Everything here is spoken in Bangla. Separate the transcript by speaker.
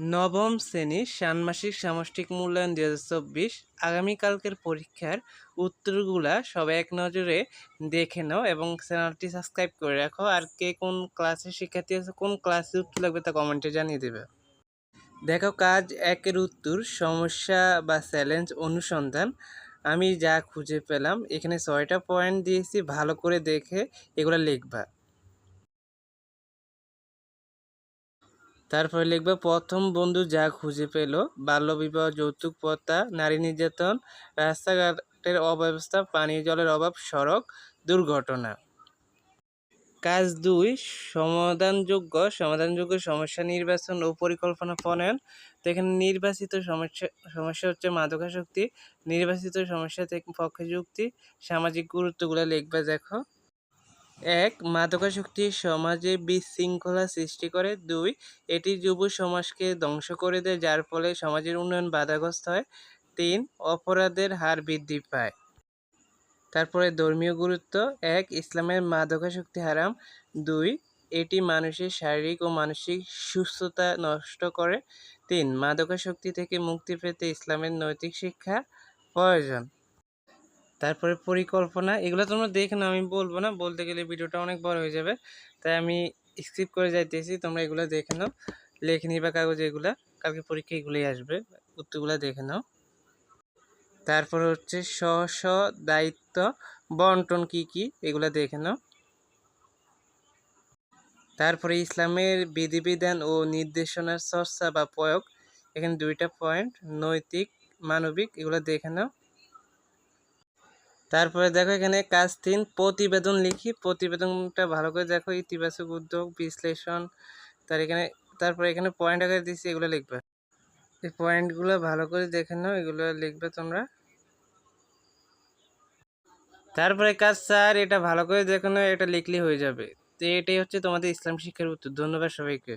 Speaker 1: নবম শ্রেণির ষান্মাসিক সামষ্টিক মূল্যায়ন দুই হাজার চব্বিশ। আগামীকালকের পরীক্ষার উত্তরগুলা সবাই এক নজরে দেখে নাও এবং চ্যানেলটি সাবস্ক্রাইব করে রাখো। আর কে কোন ক্লাসের শিক্ষার্থী আছে, কোন ক্লাসে উত্তর লাগবে তা কমেন্টে জানিয়ে দেবে। দেখো, কাজ একের উত্তর, সমস্যা বা চ্যালেঞ্জ অনুসন্ধান। আমি যা খুঁজে পেলাম, এখানে ছয়টা পয়েন্ট দিয়েছি, ভালো করে দেখে এগুলো লিখবা। তারপরে লিখবে, প্রথম বন্ধু যা খুঁজে পেল, বাল্যবিবাহ, যৌতুক প্রথা, নারী নির্যাতন, রাস্তাঘাটের অব্যবস্থা, পানীয় জলের অভাব, সড়ক দুর্ঘটনা। কাজ দুই, সমাধানযোগ্য সমাধানযোগ্য সমস্যা নির্বাচন ও পরিকল্পনা প্রণয়ন। তো এখানে নির্বাচিত সমস্যা সমস্যা হচ্ছে মাদকাসক্তি, নির্বাচিত সমস্যা থেকে পক্ষে যুক্তি, সামাজিক গুরুত্বগুলো লিখবে, দেখো। এক, মাদকাসক্তি সমাজে বিশৃঙ্খলা সৃষ্টি করে। দুই, এটি যুব সমাজকে ধ্বংস করে দেয়, যার ফলে সমাজের উন্নয়ন বাধাগ্রস্ত হয়। তিন, অপরাধের হার বৃদ্ধি পায়। তারপরে ধর্মীয় গুরুত্ব। এক, ইসলামের মাদকাসক্তি হারাম। দুই, এটি মানুষের শারীরিক ও মানসিক সুস্থতা নষ্ট করে। তিন, মাদকাসক্তি থেকে মুক্তি পেতে ইসলামের নৈতিক শিক্ষা প্রয়োজন। তারপরে পরিকল্পনা, এগুলো তোমরা দেখে না আমি বলব না। বলতে গেলে ভিডিওটা অনেক বড় হয়ে যাবে। তাই আমি স্কিপ করে যাইতেছি, তোমরা এগুলো দেখে নাও। লেখে নিবা কাগজে এগুলা, কালকে পরীক্ষা এগুলোই আসবে, উত্তরগুলো দেখে নাও। তারপর হচ্ছে স্ব স্ব, দায়িত্ব, বন্টন কি কি, এগুলো দেখে নাও। তারপরে ইসলামের বিধিবিধান ও নির্দেশনার চর্চা বা প্রয়োগ, এখানে দুইটা পয়েন্ট নৈতিক, মানবিক, এগুলো দেখে নাও। তারপরে দেখো এখানে কাজ তিন, প্রতিবেদন লিখি। প্রতিবেদনটা ভালো করে দেখো, ইতিবাচক উদ্যোগ, বিশ্লেষণ, তার এখানে, তারপরে এখানে পয়েন্ট আকারে দিচ্ছি এগুলো লিখবে। এই পয়েন্টগুলো ভালো করে দেখে নাও, এগুলো লিখবে তোমরা। তারপরে কাজ স্যার এটা ভালো করে দেখে নাও, এটা লিখলে হয়ে যাবে। তো এটাই হচ্ছে তোমাদের ইসলাম শিক্ষার উত্তর। ধন্যবাদ সবাইকে।